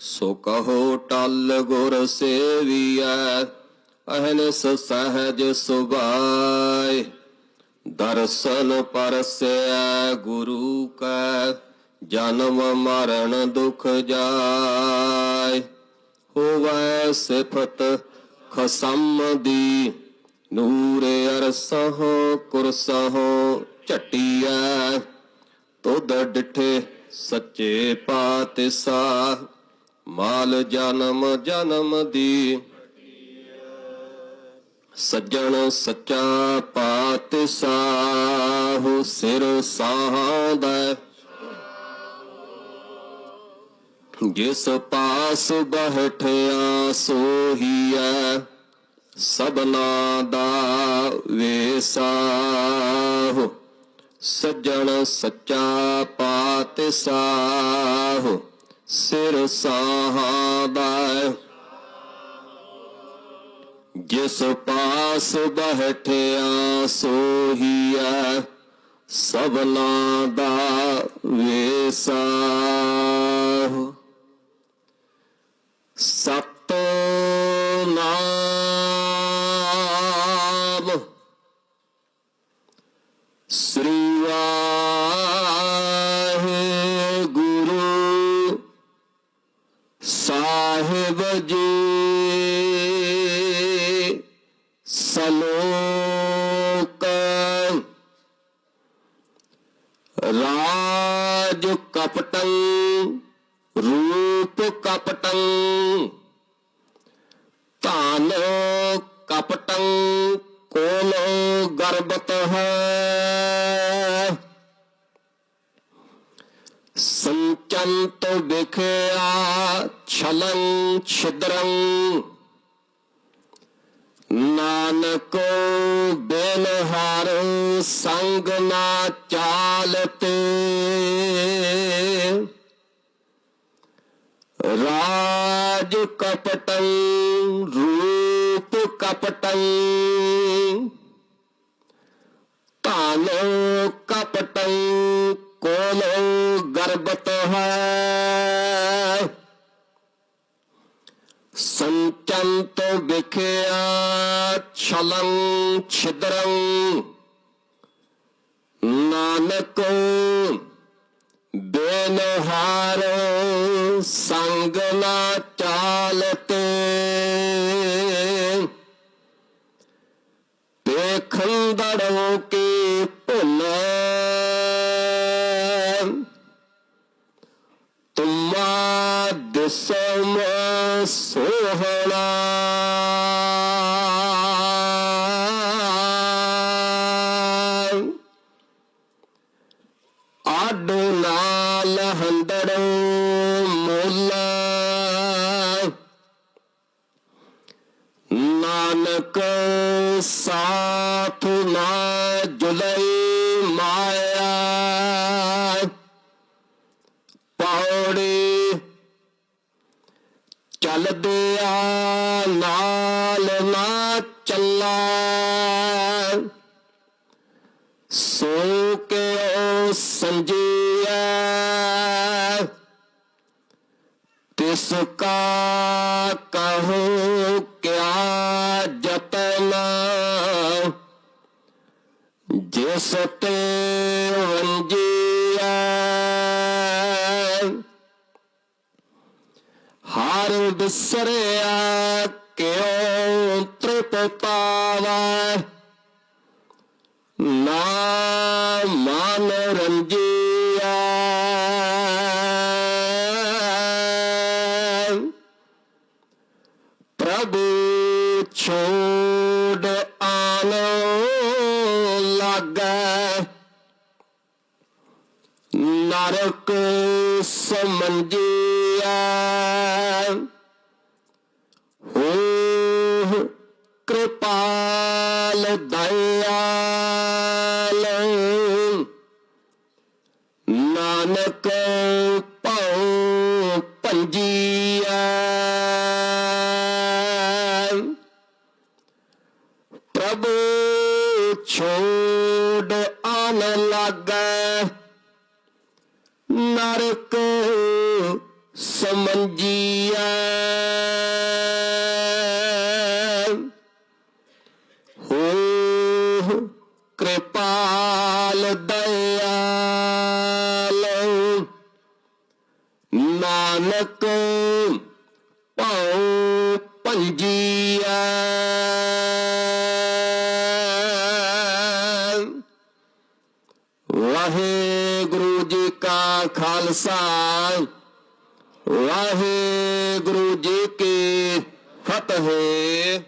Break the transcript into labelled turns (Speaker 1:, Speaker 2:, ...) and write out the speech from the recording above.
Speaker 1: ਸੋ ਕਹੋ ਟਲ ਗੁਰ ਸੇਵੀਐ ਅਹਨਸ ਸਹਜ ਸੁਭਾਏ। ਦਰਸ਼ਨ ਪਰਸੈ ਗੁਰੂ ਕੈ, ਜਨਮ ਮਰਨ ਦੁਖ ਜਾਏ। ਹੋਵੈ ਸਿਫਤ ਖਸਮ ਦੀ, ਨੂਰ ਅਰਸਹ ਕੁਰਸਹ ਝਟੀਐ। ਤੁਧ ਡਿਠੇ ਸੱਚੇ ਪਾਤਸ਼ਾਹ ਮਾਲ ਜਨਮ ਜਨਮ ਦੀ। ਸੱਜਣ ਸੱਚਾ ਪਾਤਸ਼ਾਹ ਸਿਰ ਸਾਹਦਾ ਜਿਸ ਪਾਸ ਬਹਿਠਿਆ ਸੋਹੀਐ ਸਬਨਾ ਦਾ ਵੇਸਾਹੁ। ਸੱਜਣ ਸੱਚਾ ਪਾਤਸ਼ਾਹ ਸਿਰ ਸਾਹਦਾ ਜਿਸ ਪਾਸ ਬਹਿਠਿਆ ਸੋਹੀਐ ਸਬਨਾ ਦਾ ਵੇਸਾਹੁ ਸਤਨਾਮ ਸਲੋਕ ਰਾਜ ਕਪਟੰ ਰੂਪ ਕਪਟੰ ਧਨ ਕਪਟੰ ਕੋਲੋ ਗਰਬਤ ਹੈ। ਸੰਚੰਤ ਵਿਖਿਆ ਛਲੰ ਛਿਦਰੰ ਨਾਨਕ ਬੇਨਹਾਰ ਸੰਗ ਨਾ ਚਾਲਤੇ। ਰਾਜ ਕਪਟੰ ਰੂਪ ਕਪਟੰ ਧਨ ਕਪਟੰ ਕੋਲੋ ਗਰਬਤ ਹੈ। ਸੰਚੰਤ ਵਿਖਿਆ ਛਲੰ ਛਿਦਰੰ। ਨਾਨਕ ਬੇਨਹਾਰ ਸੰਗ ਨਾ ਚਾਲਤੇ। ਪੇਖੰਦੜੋ ਦਿਸਮ ਸੋਹਣਾ। ਆਡ ਨਾਲ ਹੰਦੜ ਮੁੱਲ। ਨਾਨਕ ਸਾਥ ਨਾ ਜੁਲਈ। ਚੱਲਦੇ ਆ, ਨਾਲ ਨਾ ਚੱਲਾ। ਸੋ ਕੇ ਸੰਜੀਐ? ਤਿਸ ਕਾ ਕਹੋ ਕਿਆ ਜਤਨ? ਜਿਸ ਤੇ ਵੰਜੀ ਹਰ ਬਿਸਰਿਆ ਕਿਉ ਤ੍ਰਿਪ ਪਾਵੈ? ਨਾ ਮਨ ਰੰਜੀਐ ਪ੍ਰਭੂ ਛੋੜ ਆਨੋ ਲਾਗੈ। ਨਰਕ ਸਮੰਜੀਐ। ਕਿਰਪਾਲ ਦਇਆਲ। ਨਾਨਕ ਭਉ ਪੰਜੀਐ। ਪ੍ਰਭੂ ਛੋੜ ਆਨ ਲਾਗੈ। ਨਰਕ ਸਮੰਜੀ ਕਿਰਪਾਲ ਦਇਆਲ। ਨਾਨਕ ਭਉ ਭੰਜੀਐ ਵਾਹਿਗੁਰੂ ਜੀ ਕਾ ਖਾਲਸਾ। ਵਾਹਿਗੁਰੂ ਜੀ ਕੀ ਫਤਿਹ।